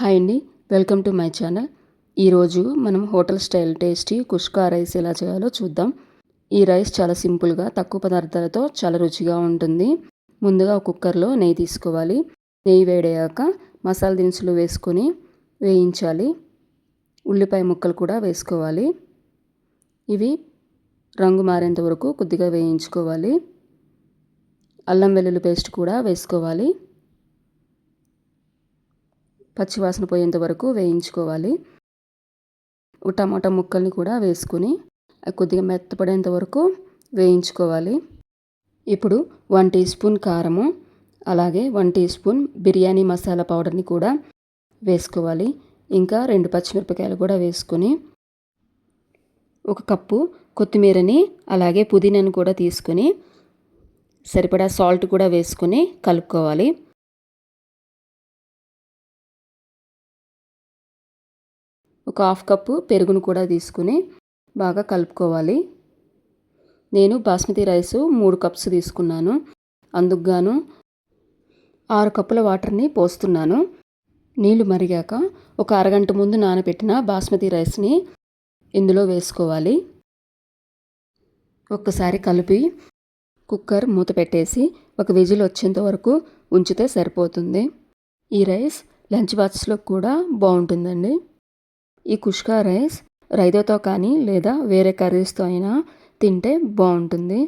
Hi అండి. Welcome to my channel. ఈరోజు మనం hotel style tasty kushka rice ఎలా చేయాలో చూద్దాం. ఈ రైస్ చాలా సింపుల్గా తక్కువ పదార్థాలతో చాలా రుచిగా ఉంటుంది. ముందుగా ఒక కుక్కర్లో నెయ్యి తీసుకోవాలి. నెయ్యి వేడయ్యాక మసాలా దినుసులు వేసుకొని వేయించాలి. ఉల్లిపాయ ముక్కలు కూడా వేసుకోవాలి. ఇవి రంగు మారేంత వరకు కొద్దిగా వేయించుకోవాలి. అల్లం వెల్లుల్లి పేస్ట్ కూడా వేసుకోవాలి. పచ్చివాసన పోయేంత వరకు వేయించుకోవాలి. టమాటా ముక్కల్ని కూడా వేసుకుని కొద్దిగా మెత్తపడేంత వరకు వేయించుకోవాలి. ఇప్పుడు వన్ టీ స్పూన్ కారము అలాగే one tea spoon biryani masala పౌడర్ని కూడా వేసుకోవాలి. ఇంకా రెండు పచ్చిమిరపకాయలు కూడా వేసుకొని ఒక కప్పు కొత్తిమీరని అలాగే పుదీనాను కూడా తీసుకొని సరిపడా సాల్ట్ కూడా వేసుకొని కలుపుకోవాలి. ఒక హాఫ్ కప్పు పెరుగును కూడా తీసుకుని బాగా కలుపుకోవాలి. నేను బాస్మతి రైస్ మూడు కప్స్ తీసుకున్నాను. అందుకుగాను ఆరు కప్పుల వాటర్ని పోస్తున్నాను. నీళ్ళు మరిగాక ఒక అరగంట ముందు నానబెట్టిన బాస్మతి రైస్ని ఇందులో వేసుకోవాలి. ఒక్కసారి కలిపి కుక్కర్ మూత పెట్టేసి ఒక విజిల్ వచ్చేంత వరకు ఉంచితే సరిపోతుంది. ఈ రైస్ లంచ్ బాక్స్లో కూడా బాగుంటుందండి. ఈ కుష్కా రైస్ రైతాతో కానీ లేదా వేరే కర్రీస్తో అయినా తింటే బాగుంటుంది.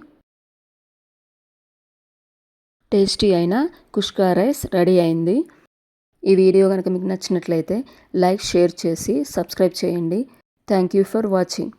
టేస్టీ అయిన కుష్కా రైస్ రెడీ అయింది. ఈ వీడియో కనుక మీకు నచ్చినట్లయితే లైక్ షేర్ చేసి సబ్స్క్రైబ్ చేయండి. Thank you for watching.